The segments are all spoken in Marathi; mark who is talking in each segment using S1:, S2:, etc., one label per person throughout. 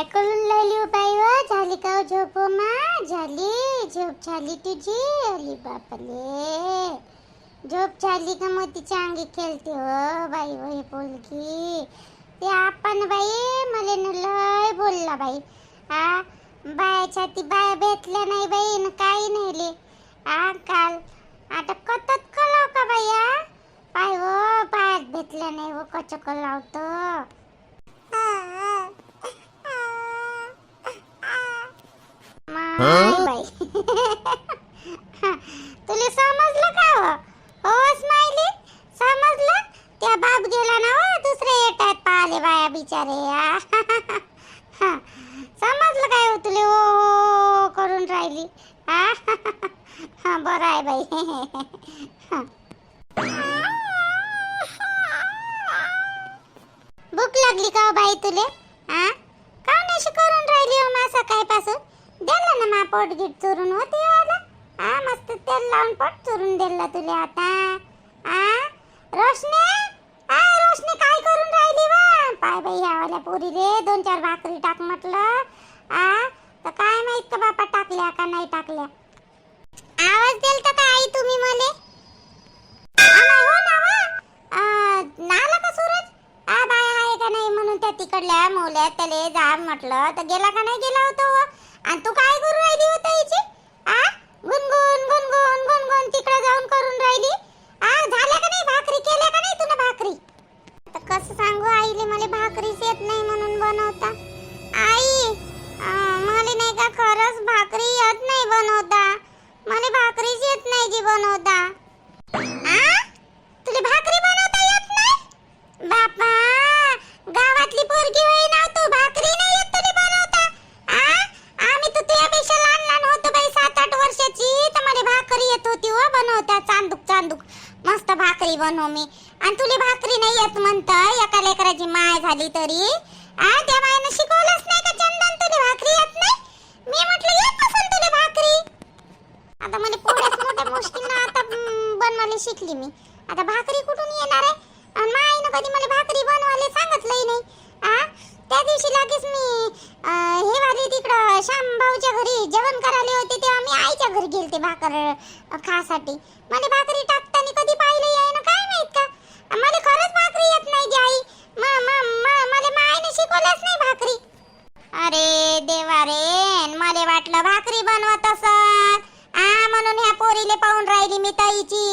S1: काय करून राहिली हो बाई व. झाली का हो झोप हो मा? झाली. झोप झाली तुझी? अली बापले झोप झाली का मग तिच्या अंगी खेळते हो बाई हो हे पोलगी ते आपण बाई मला न लय बोलला बाई. हा बायाच्या ती बाया भेटल्या नाही बाई न काही नाही ले आ काल आता कतत कलाव का बाया पाय हो पायात भेटल्या नाही हो कच कलावतो माय बाई तुला समजलं का हो? हो स्माइली? समजलं? त्या बाप गेला ना हो दुसरे येतात पाहिले बाया बिचारे. समजलं काय हो तुले? ओ हो, हो, हो, करून राहिली. हा बरं आहे बाई. भूक लागली का हो बाई तुले? हा? का नाही करून राहिली हो मासा काय पासून दिलं ना मा पोट गीट चुरून. होती आला हा मस्त तेल लावून पोट चुरून दिलं तुले आता. हा रोशने? आ रोशने काय करून राहिली वा पाय बाई ह्या वाल्या पोरी रे दोन चार भाकरी टाक म्हटलं. आ? तर काय माहीत का बापा टाकल्या का नाही टाकल्या? आवाज दिल का आई तुम्ही मले? हो नाला का सूरज? आ बाय आहे का नाही म्हणून त्या तिकडल्या मौल्या त्याले जा म्हटलं. तर गेला का नाही? गेला होता आणि तू काय करू राहिली होता हिची आ? गुनगुन गुनगुन गुनगुन तिकडे जाऊन करून आणि तुले भाकरी नाही येत म्हणत एका लेकराची माय झाली तरी. आ त्या मायनं शिकवलंच नाही का चंदन तुले भाकरी येत नाही? मी म्हटलं येत नसेल तुले भाकरी. आता मला पोळ्याच मोठ्या मुश्किलनं आता बनवायला शिकली मी. आता भाकरी कुठून येणार आहे? आणि माईनं कधी मला भाकरी बनवायला सांगितलंही नाही. आ त्या दिवशी लगेच मी हे वाली तिकडं श्यामभाऊच्या घरी जेवण करायला होते तेव्हा मी आईच्या घरी गेलते भाकर खासाठी. मला भाकरी टाकताना कधी पाहिलं मला खरंच भाकरी येत नाही जी आई. म- म- म- मला शिकवलंच नाही भाकरी. अरे देवा रे मला वाटलं भाकरी बनवत असत आ म्हणून ह्या पोरीले पाहून राहिली मी ताईची.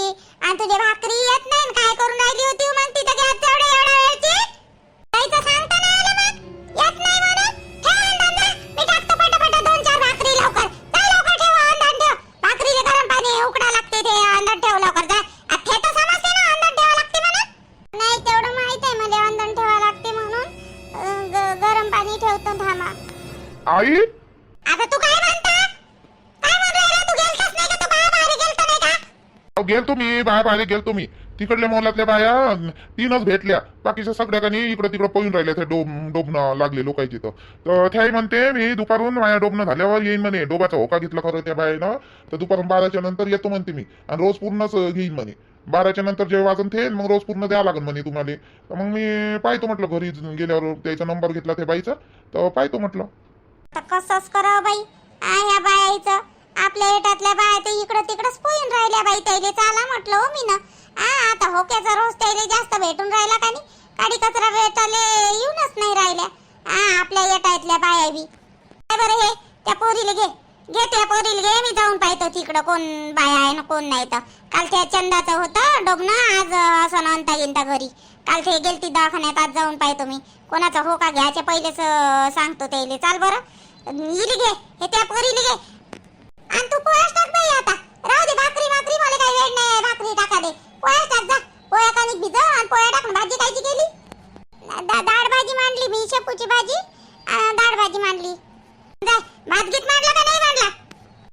S1: आणि तुझे भाकरी येत नाही काय करून राहिली होती?
S2: आई?
S1: आता तू काय म्हणता? काय म्हणू राहिला तू गेलताच नाही का? तू बाहेर बाहेर गेलता नाही का?
S2: अहो, गेलतो मी बाहेर बाहेर गेलतो मी. तिकडल्या मोलातल्या बाया तीनच भेटल्या. बाकीच्या सगळ्या काही इकडं तिकडं पळून राहिल्या ते डोब डोबणं लागले लोकांची तर तर त्याही म्हणते मी दुपारून माझ्या डोबणं झाल्यावर येईन म्हणे. डोबाचा होका घेतला खरं त्या बाईनं तर दुपारून बाराच्या नंतर येतो म्हणते मी. आणि रोज पूर्णच घेईन म्हणे. बाराच्या नंतर जे वाजन ते मग रोज पूर्ण द्यावं लागेल म्हणे तुम्हाला. तर मग मी पाहतो म्हटलं घरी गेल्यावर त्याचा नंबर घेतला त्या बाईचा. तर पाहतो म्हटलं.
S1: कसंच करावं बाई? आ ह्या बायाचं आपल्या एटातल्या बाया ते इकडं तिकडंच पोईन राहिल्या बाई. त्याले चाला म्हटलं हो मी ना आ आता होक्याचा रोज त्याले जास्त भेटून राहिला का नाही काडी कचरा वेटाले येऊनच नाही राहिल्या. आ आपल्या एटातल्या बाया बी. काय बरं हे? त्या पोरीले घे. घे त्या पोरीले घे. मी जाऊन पाहतो तिकडं कोण बाया आहे ना कोण नाही तर. काल त्या चंदाचं होतं डोबणं आज असं नंता गिंता घरी. काल ते गेलती दवाखान्यात. आज जाऊन पाहतो मी. कोणाचा हो का घ्यायच्या पहिलेच सांगतो त्याले चाल बरं. इली घे हे त्या पोरीले घे आणि तू पोळ्याच टाक बाई आता राहू दे भाकरी भाकरी मला काही वेळ नाही भाकरी टाका दे पोळ्याच टाक जा पोळ्या कानिक भिजव आणि पोळ्या टाकून भाजी कायची केली दा- डाळ भाजी मांडली मी शेपूची भाजी अं, डाळ भाजी मांडली जाय भात गीत मांडला का नाही मांडला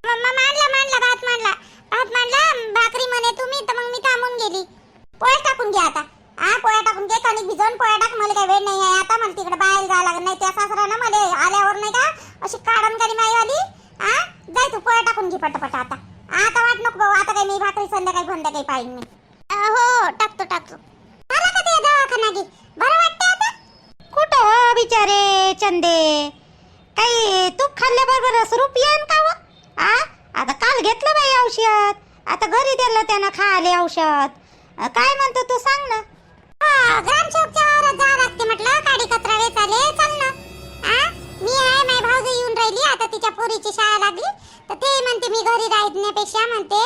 S1: म- म- मांडला मांडला भात मांडला भात मांडला भाकरी म्हणे तुम्ही तर मग मी थांबून गेली पोळ्या टाकून घे आता हा पोळ्या टाकून घे कणिक भिजवून पोळ्या टाक मला काही वेळ नाही आहे आता मला तिकडे बाहेर जावं लागत नाही त्या सासऱ्यानं मला आल्यावर नाही का अशी काढून काढी माई आली हा जाय तू पोळ्या टाकून घे पटापट आता आता वाट नको भाऊ आता काही मी भाकरी संध्याकाळी संध्याकाळी पाहिजे मी. हो टाकतो टाकतो. मला का ते दवाखाना घे बरं वाटतं आता? कुठं हो बिचारे चंदे?
S3: काही तूप खाल्ल्याबरोबर स्वरूप येईन का व आ? आता काल घेतलं बाई औषध. आता घरी दिलं त्यानं खाले औषध. काय म्हणतो तू सांग ना.
S1: हा, ग्रामसेवकच्या वावरात जावं लागते म्हटलं. काडी कचरा वेचाले चल ना. आ? मी आहे माय भाऊज येऊन राहिली. आता तिच्या पोरीची शाळा लागली. तर ते म्हणते मी घरी राहण्यापेक्षा म्हणते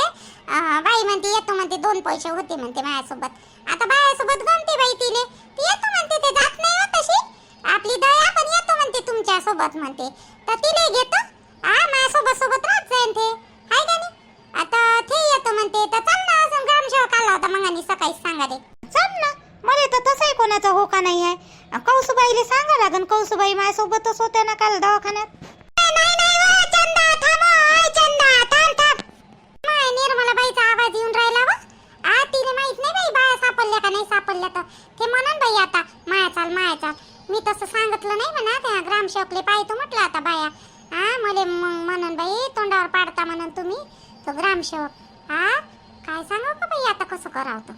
S1: बाई म्हणते येतो म्हणते दोन पैसे होते म्हणते माझ्यासोबत. आता बायासोबत गमते बाई तिले. ती येतो म्हणते ते जात नाही हो तशी. आपली दया पण येतो म्हणते तुमच्यासोबत म्हणते. तर तिले घेतो. हा माझ्यासोबत सोबत राहत जाईन ते. हाय का नाही? आता ते येतो म्हणते. तर चल ना असं ग्रामसेवक आला होता मग आणि सकाळी सांगाले.
S3: चल ना. मला तर तसंही कोणाचा होका नाही आहे. कौसुबाईला सांगा लागन कौसुबाई माझ्यासोबतच होत्या ना काल दवाखान्यात.
S1: चंदा चंदा माय निर्मलाबाईचा आवाज येऊन राहिला व आ तिने माहीत नाही बाई बाया सापडल्या का नाही सापडल्या तर. ते म्हणन बाई आता माया चाल माया चाल. मी तसं सांगितलं नाही म्हणा त्या ग्रामसेवकले म्हटलं आता बाया. हा मले मग म्हणन बाई तोंडावर पाडता म्हणन तुम्ही. तो ग्रामसेवक हा काय सांगाव का बाई आता कसं करावं तर.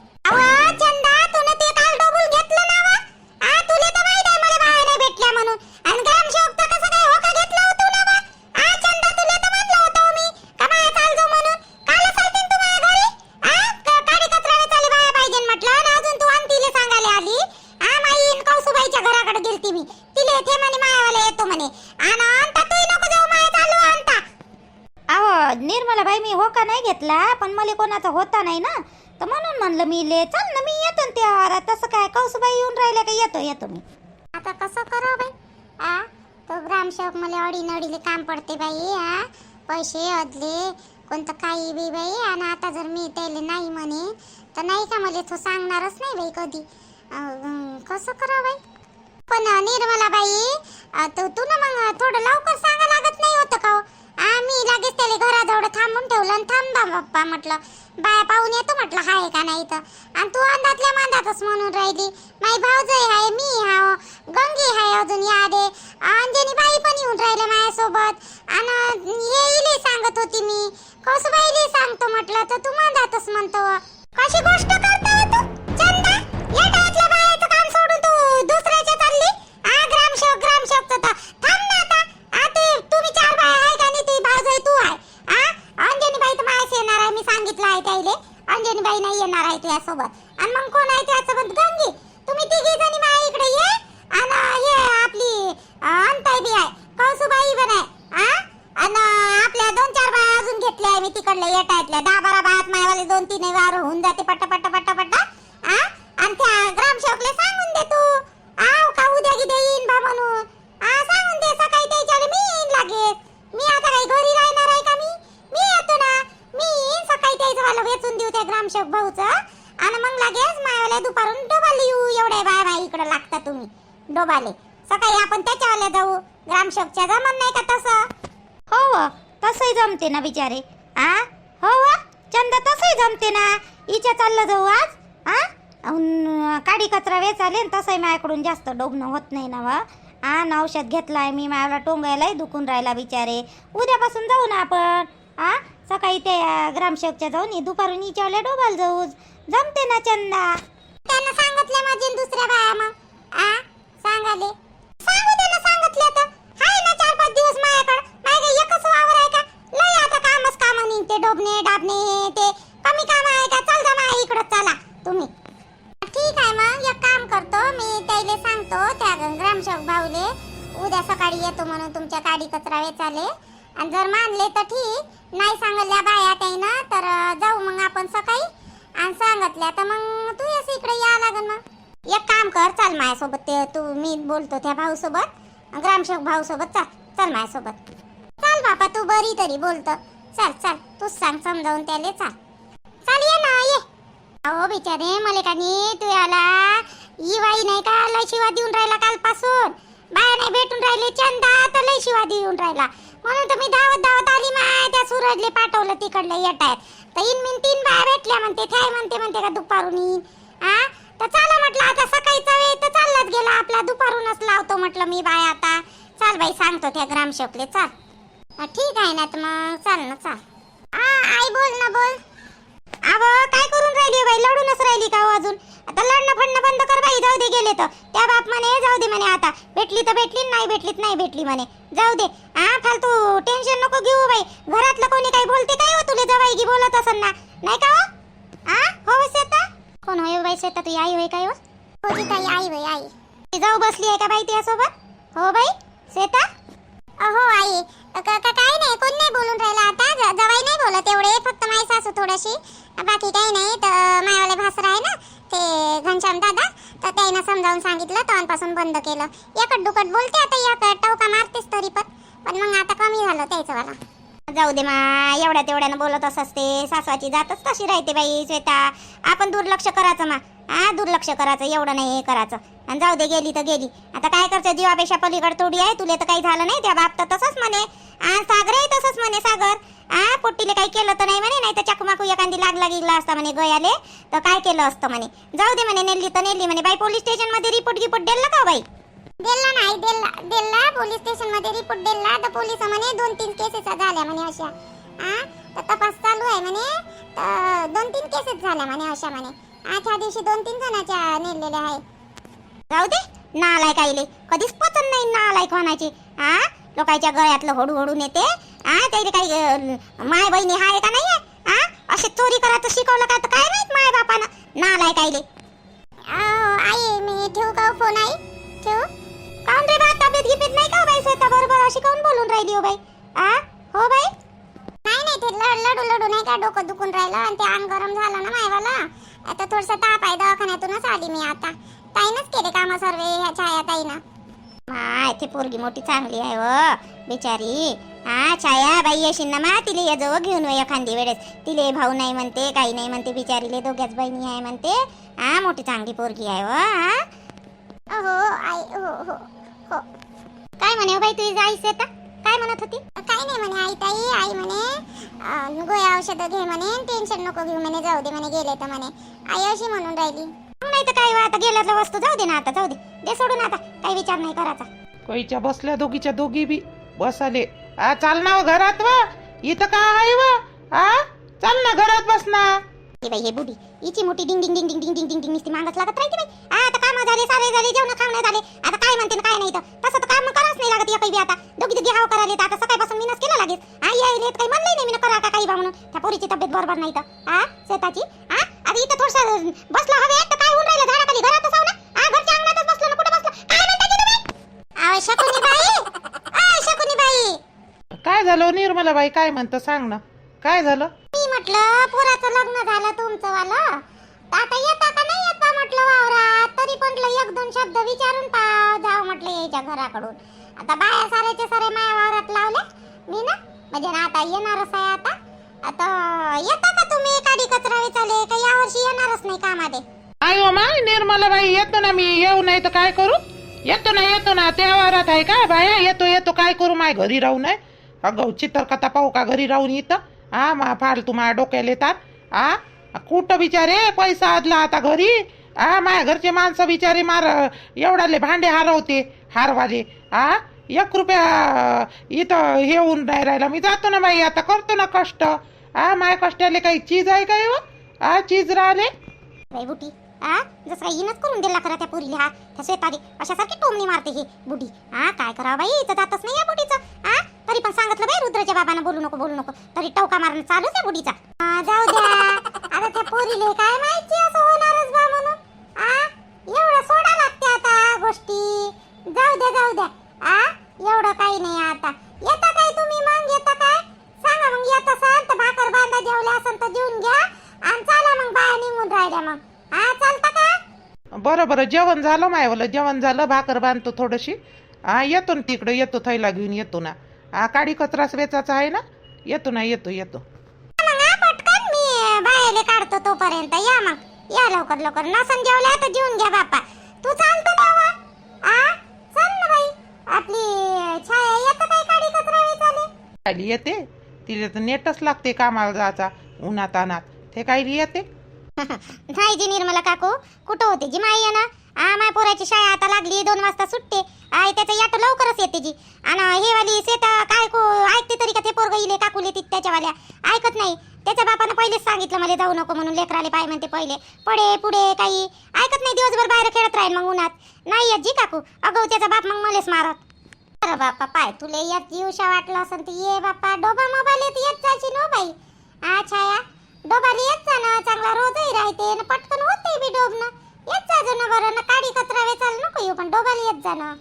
S1: ते म्हणे मायावाला येतो म्हणे. आणि अंता तू नको जाऊ माया चालू अंता
S3: अहो निर्मला बाई मी होका नाही घेतला पण मला कोणाचा होता नाही ना. तर म्हणून म्हणलं मी ले चल ना मी येतो ना त्या वावरात. तसं काय कौसुबाई येऊन राहिल्या का? येतो येतो मी.
S1: आता कसं करावं बाई? आ? तो ग्रामसेवक मला अडीनडीले काम पडते बाई आ? पैसे अदले कोणतं काही बी बाई. आणि आता जर मी त्याले नाही म्हणे तर नाही का मला तो सांगणारच नाही बाई कधी. कसं करावं बाई? पण अं, निर्मला बाई तू तू ना मग थोडं लवकर सांगा लागत नाही होतं का हो? आम्ही लागेच मी त्याला घराजवळ थांबून ठेवलं आणि थांबा बाप्पा म्हटलं. बाया पाहून येतो म्हटलं हाय का नाही तर आणि तू अंधातल्या मांधातच म्हणून राहिली. माई भाऊजय आहे मी हाव हो. गंगी आहे अजून यादे. अंजनी बाई पण येऊन राहिले माझ्यासोबत आणि येईले सांगत होती मी. कसबाईले सांगतो म्हटलं तर तू मांधातच म्हणतो. कशी गोष्ट कर हो तू चंदा या टायतल्या बायाचं काम सोडून तू दुसऱ्याच्या चालली आ ग्रामसेवक ग्रामसेवकचं तर थांब ना आता आ ते तुम्ही चार बाया आहे का नाही ती भाऊजय तू आहे आ अंजनी बाई तर माझ्याच येणार आहे मी सांगितलं अंजनीबाई नाही येणार आहे तुझ्यासोबत. आणि मग कोण आहे तुझ्यासोबत गंगी. तुम्ही तिघे जणी माझ्या इकडे ये. आणि हे आपली अंताई बी आहे. कौसुबाई पण आहे. आ? आणि आपल्या दोन चार बाया अजून घेतल्या आहे मी तिकडल्या येटायतल्या दहा बारा बायात मायावाले. दोन तीन वार होऊन जाते पट्टा पट्टा पट्टा पट्टा आ? आणि त्या ग्रामसेवकले सांगून दे तू. आव का उद्या गिद्या येईन बा म्हणून? त्याचं वेचून देऊ त्या ग्रामसेवक भाऊचं. आणि मग लागेच मायावाल्या दुपारून डोबाले येऊ. एवढे बाय बाय इकडे लागता तुम्ही. डोबाले. सकाळी आपण त्याच्यावाले जाऊ. ग्रामसेवकच्या जमन नाही का तसं?
S3: हो व तसंही जमते ना बिचारे. आ? हो व चंदा तसंही जमते ना. इच्या चाललं जाऊ आज. आ? काडी कचरा वेचाले तसंही माझ्याकडून जास्त डोबणं होत नाही ना व. हा ना औषध घेतलाय मी मायाला टोंगायलाही दुखून राहिला बिचारे. उद्यापासून जाऊ ना आपण. आ? सकाळी ते ग्रामसेवकच्या जाऊन दुपारून इच्यावाल्या डोबाल जाऊ. जमते ना चंदा.
S1: त्यांना सांगितलं माझे दुसऱ्या बाया मग. आ? सांगाले. सांगू त्यांना सांगितलं तर. हाय ना चार पाच दिवस माझ्याकडे. माझ्या एकच वावर आहे का? लय आता कामच काम निघते डोबणे डाबणे ते. कमी काम आहे का? चल जा माझ्या इकडं चला. तुम्ही. ठीक आहे मग एक काम करतो. मी त्याले सांगतो त्या ग्रामसेवक भाऊले. उद्या सकाळी येतो म्हणून तुमच्या काडी कचरा वेचाले. आणि जर मानले तर ठीक. नाही सांगल्या बाया त्याईनं तर जाऊ मग आपण सकाळी. आणि सांगितल्या तर मग तू येस इकडे या लागन मग. एक काम कर चल माझ्यासोबत ते तू मी बोलतो त्या भाऊसोबत. ग्रामसेवक भाऊसोबत चल चल माझ्यासोबत चल बापा तू बरी तरी बोलतो. चल चल तूच सांग समजावून त्याले चाल. चाल ये ना ये. अहो बिचारे मला का नी तू याला इवाई नाही का लय शिवा देऊन राहिला कालपासून. बाया नाही भेटून राहिले चंदा तर लय शिवा देऊन राहिला. म्हणून तर मी धावत धावत आली माय त्या सूरजले पाठवलं तिकडलं येत आहेत तर इन मिन तीन बाया भेटल्या म्हणते काय म्हणते म्हणते का दुपारून येईन आ? तर चला म्हटलं आता सकाळीचा वेळ तर चाललाच गेला आपला दुपारूनच लावतो म्हटलं मी बाय आता. चाल बाई सांगतो त्या ग्रामसेवकले चाल. ठीक आहे ना तर मग चाल ना चाल. आ आई बोल ना बोल. अव काय करून राहिली हो बाई? लढूनच राहिली का हो अजून? आता लढणं फडणं बंद कर बाई जाऊ दे गेले तर. त्या बाप म्हणे जाऊ दे म्हणे आता. भेटली तर भेटली नाही भेटलीत नाही भेटली म्हणे. जाऊ दे. हा फालतू टेन्शन नको घेऊ बाई. घरातलं कोणी काही बोलते काय हो तुले? जवाई की बोलत असन ना. नाही का हो? हा हो श्वेता? कोण होय बाई श्वेता तुझी आई होय काय हो?
S4: होती ताई आई बाई आई.
S1: ती जाऊ बसली आहे का बाई तुझ्यासोबत हो बाई. श्वेता?
S4: हो आई. काय नाही कोण नाही बोलून राहिलं आता. जवाई नाही बोलत एवढे फक्त माझी सासू थोडीशी. बाकी काही नाही तर मायावाले भासर आहे ना ते घनश्याम दादा तर त्यानं समजावून सांगितलं तोंडपासून बंद केलं. एकट दुकट बोलते आता एक टवका मारतेस तरी पण. पण मग आता कमी झालं त्याचं वाला.
S1: जाऊ दे मा एवढ्या तेवढ्यानं बोलत असते सासवाची जातच तशी राहते बाई श्वेता. आपण दुर्लक्ष करायचं मा. हा दुर्लक्ष करायचं एवढं नाही हे करायचं. आणि जाऊ दे गेली तर गेली. आता काय करचं जीवापेक्षा पलीकड थोडी आहे तुले तर काही झालं नाही त्या बाप तर तसंच म्हणे. आ सागर आहे तसंच म्हणे सागर. पोट्टीले काही केलं तर नाही म्हणे नाही तर चकमाकू एखादी लागला गिगला असता म्हणे गयाले तर काय केलं असतं म्हणे? जाऊ दे म्हणे नेली तर नेली म्हणे. बाई पोलीस स्टेशनमध्ये रिपोर्ट गिपोर्ट दिला का बाई?
S4: दिला नाही दिला दिला. पोलीस स्टेशनमध्ये रिपोर्ट दिला. तर पोलीस म्हणे दोन तीन केसेस झाल्या म्हणे अशा. हा तर तपास चालू आहे म्हणे. दोन तीन केसेस झाल्या म्हणे अशा म्हणे. आजच्या दिवशी दोन तीन जणांच्या नेलेल्या आहे.
S1: जाऊ दे नालाय कायले कधीच पचन नाही नालाय कोणाची हा लोकांच्या गळ्यातलं हडू हडू नेते हा त्याला काही माय बहिणी हाय का नाही हा असे चोरी करायचं शिकवलं का? तर काय माहीत माय बापानं? नालाय कायले.
S4: आई मी ठेवू का हो फोन आई? ठेवू?
S1: काऊन रे बा तब्येत गिपेत नाही का हो बाई स्वतः बरोबर? अशी काऊन बोलून राहिली हो बाई? आ? हो बाई?
S4: नाही नाही ते लड लडू लडू नाही का डोकं दुखून राहिलं आणि ते अंग गरम झालं ना मायवाला? आता थोडस ताप आहे दवाखान्यातूनच आली मी आता. ताईनच केले काम सर्व ह्या छाया ताईनं
S1: माय ते पोरगी मोठी चांगली आहे हो बिचारी. हा छाया बाई येशील ना मा? तिले ये जवळ घेऊन ये एखादी वेळेस. तिले भाऊ नाही म्हणते काही नाही म्हणते बिचारीले दोघ्याच बहिणी आहे म्हणते. हा मोठी चांगली पोरगी आहे हो हा.
S4: हो आई हो हो हो.
S1: काय म्हणे हो बाई तुझी जायचं आता काय म्हणत होती?
S4: काय नाही म्हणे आई ताई आई म्हणे गोळ्या औषधं घे म्हणे टेन्शन नको घेऊ म्हणे जाऊ दे म्हणे गेले तर म्हणे. आई अशी म्हणून राहिली.
S1: नाही तर काय आता गेल्यातलं वस्तू जाऊ दे ना आता जाऊ दे. दे सोडून आता काही विचार नाही करायचा.
S5: कोईच्या बसल्या दोघीच्या दोघी बी बसाले. आ चाल ना हो घरात वा. इथं काय आहे वा? आ? चाल ना घरात बस ना.
S1: हे बाई हे बुडी हिची मोठी डिंग डिंग डिंग डिंग डिंग डिंग डिंग डिंग नुसती मागत लागत राहते बाई. आ, आता काम झाले सारे झाले जेवण खावणे झाले. आता काय म्हणते न काय नाही तर तसं तर काम करावंच नाही लागत या काही बी आता. दोघी दोघी हाव करायला तर आता सकाळपासून मीनच केलं लागेल हा यायले काही म्हणलंय नाही मी करा का काही बा म्हणून. त्या पोरीची तब्येत बरोबर नाही तर हा शेताची हा आता इथं थोडस बसलं हवे तर काय होऊन राहिलं झाडाखाली घरातच आहो ना हा घरच्या अंगणातच बसलो ना कुठं बसलो काय म्हणता की तुम्ही आव शकुनी बाई आ शकुनी बाई
S5: काय झालं हो निर्मलाबाई काय म्हणतं सांग ना. काय झालं?
S1: मी म्हटलं पोराचं लग्न झालं तुमचं वालं आता येता का नाही येता म्हटलं वावरात. तरी म्हटलं एक दोन शब्द विचारून पा जाव म्हटलं यायच्या घराकडून. आता बाया साऱ्याचे सारे माया वावरात लावले. मी ना म्हणजे ना आता येणारच आहे आता. आता येता का तुम्ही काडी कचरा वेचाले का यावर्षी येणारच नाही कामादे
S5: हो माय निर्मलाबाई येतो ना मी. येऊ नाही तर काय करू? येतो ना येतो ना. त्या वारात आहे का? बाया येतो येतो. काय करू? माय घरी राहू नये. अगं चित्रकथा पाहू का घरी राहून इथं? हा मा फालतू माझ्या डोक्याला येतात. हा कुठं बिचारे पैसा आदला आता घरी? हा माझ्या घरचे माणसं बिचारे मार एवढाले भांडे हारवते हारवाले. हा एक रुपया इथं हे होऊन नाही राहिला. मी जातो ना बाई आता करतो ना कष्ट. हा माझ्या कष्टाले काही चीज आहे काय हो? हा चीज राहिले?
S1: बाई बुटी आ जसं काही इनच करून दिला खरं त्या पुरीला हा त्या शेताने अशासारखी टोमणी मारते ही बुडी हा काय करावं बाई इथं जातच नाही या बुडीचं हा तरी पण सांगितलं बाई रुद्राच्या बाबांना बोलू नको बोलू नको. तरी टवका मारणं चालूच आहे बुडीचा जाऊ द्या. आता त्या पोरीले काय माहिती असं होणारच बा म्हणून? आ एवढं सोडा लागते आता गोष्टी. जाऊ द्या जाऊ द्या. आ एवढं काही नाही आता. येता काय तुम्ही मग? येता काय? सांगा मग येत असाल तर भाकर बांधा जेवले असेल तर जेवून घ्या. आणि चला मग बाया निघून राहिल्या मग. हा चालता का?
S5: बरं बरं जेवण झालं मायवालं. जेवण झालं भाकर बांधतो थोडीशी. हा येतो ना तिकडं येतो थैला घेऊन येतो ना. हा काडी कचराच वेचाचा आहे ना? येतो ना येतो येतो.
S1: मग हा पटकन. मी बाहेर काढतो तोपर्यंत. या मग. या लवकर लवकर. नसन जेवल्या तर जेवून घ्या बापा तू चालतो वा? आ? चल ना बाई. आपली छाया येतं काय काडी कचरा वेचाले
S5: येते? तिला तर नेटच लागते कामाला जायचा उन्हात अनात ते काही येते?
S1: नाही जी निर्मला काकू. कुठं होते जी माई आहे ना? आ माय पोराची शाळा आता लागली दोन वाजता सुटते आई त्याचं याट लवकरच येते जी. आणि हे वाली शेता काय को ऐकते तरी का ते पोरग इले काकूले ती त्याच्यावाल्या? ऐकत नाही.
S3: त्याच्या बापानं पहिलेच सांगितलं मला जाऊ नको म्हणून लेकराले पाय म्हणते पहिले. पडे पुढे काही. ऐकत नाही दिवसभर बाहेर खेळत राहील मग उन्हात. नाही येत जी काकू. अगं त्याचा बाप मग मलेच मारत.
S1: अरे बापा पाय तुले यात येऊशा वाटलं असं तर ये बापा. डोबा मोबाईल येत येत जायची नो हो बाई. आ छाया डोबाली येत जा ना चांगला रोजही राहते ना पटकन होते बी डोबणं येत जा ना बरं ना काडी कचरा वेचायला नको येऊ पण डोबाला येत जा ना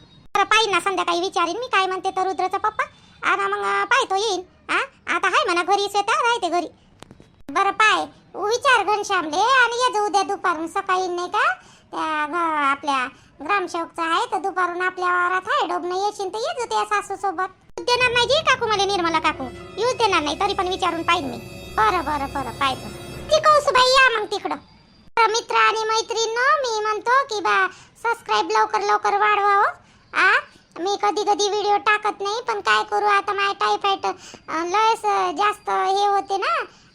S3: बरं ना संध्याकाळी विचारीन. मी काय म्हणते तर रुद्रचा पप्पा? आता मग पाहतो येईन. हा आता हाय म्हणा घरी शेता राहते घरी.
S1: बरं पाय. विचार घनश्यामले आणि ये उद्या दुपारून. सकाळी नाही का? त्या आपल्या ग्रामसेवकचा आहे तर दुपारून आपल्या वारात आहे डोबणं येशील तर ये त्या सासू सोबत
S3: देणार नाही जी काकू मला निर्मला काकू. येऊ देणार नाही तरी पण विचारून पाहिजे मी.
S1: बरं बरं बरं पाहिजे ती कौसुबाई या मग तिकडं. मित्र आणि मैत्रीण मी म्हणतो की बा सबस्क्राईब लवकर लवकर वाढवावं हो. आ? मी कधी कधी व्हिडिओ टाकत नाही पण काय करू आता माझ्या टायफाईड लयच जास्त हे होते ना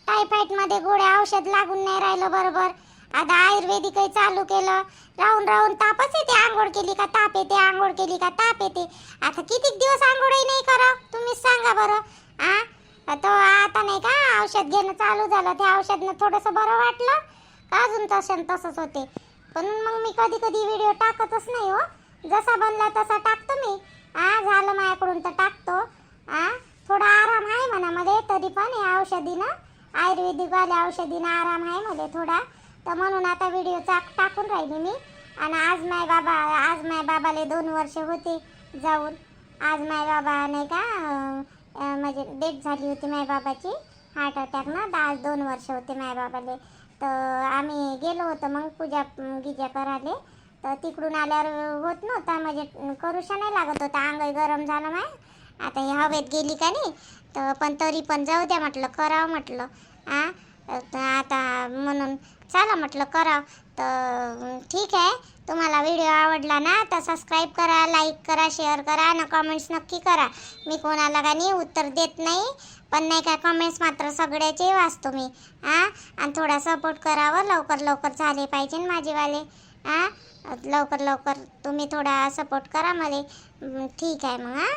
S1: टायफाईडमध्ये गोळ्या औषध लागून नाही राहिलं बरोबर. आता आयुर्वेदिकही चालू केलं. राहून राहून तापच येते आंघोळ केली का ताप येते आंघोळ केली का ताप येते. आता किती दिवस आंघोळही नाही करा तुम्हीच सांगा बरं. आ? तो आता नाही का औषध घेणं चालू झालं त्या औषधनं थोडंसं बरं वाटलं. का अजून तसं तसंच होते. पण मग मी कधी कधी व्हिडिओ टाकतच नाही हो. जसा बनला तसा टाकतो मी. आ झालं माझ्याकडून तर टाकतो. आ थोडा आराम आहे मनामध्ये तरी पण या औषधीनं आयुर्वेदिकवाल्या औषधीनं आराम आहे मध्ये थोडा. तर म्हणून आता व्हिडिओ चाक टाकून राहिली मी. आणि आज माय बाबा आज माय बाबाले दोन वर्ष होते जाऊन. आज माय बाबा नाही का म्हणजे डेट झाली होती माय बाबाची. हार्ट अटॅकनं तर आज दोन वर्ष होते माय बाबाले. तर आम्ही गेलो होतो मग पूजा गिजा करायला. तर तिकडून आल्यावर होत नव्हता म्हणजे करूशा नाही लागत होता. अंगही गरम झालं माय. आता हे हवेत गेली का नाही तर पण तरी पण जाऊ द्या म्हटलं करावं म्हटलं. आ? तर आता म्हणून चला म्हटलं करावं. तर ठीक आहे तुम्हाला व्हिडिओ आवडला ना तर सबस्क्राईब करा लाईक करा शेअर करा ना कमेंट्स नक्की करा. मी कोणाला का नाही उत्तर देत नाही पण नाही का कमेंट्स मात्र सगळ्याचे वाचतो मी. हां आणि थोडा सपोर्ट करावं लवकर लवकर झाले पाहिजे माझेवाले. हां लवकर लवकर तुम्ही थोडा सपोर्ट करा मला. ठीक आहे मग हां?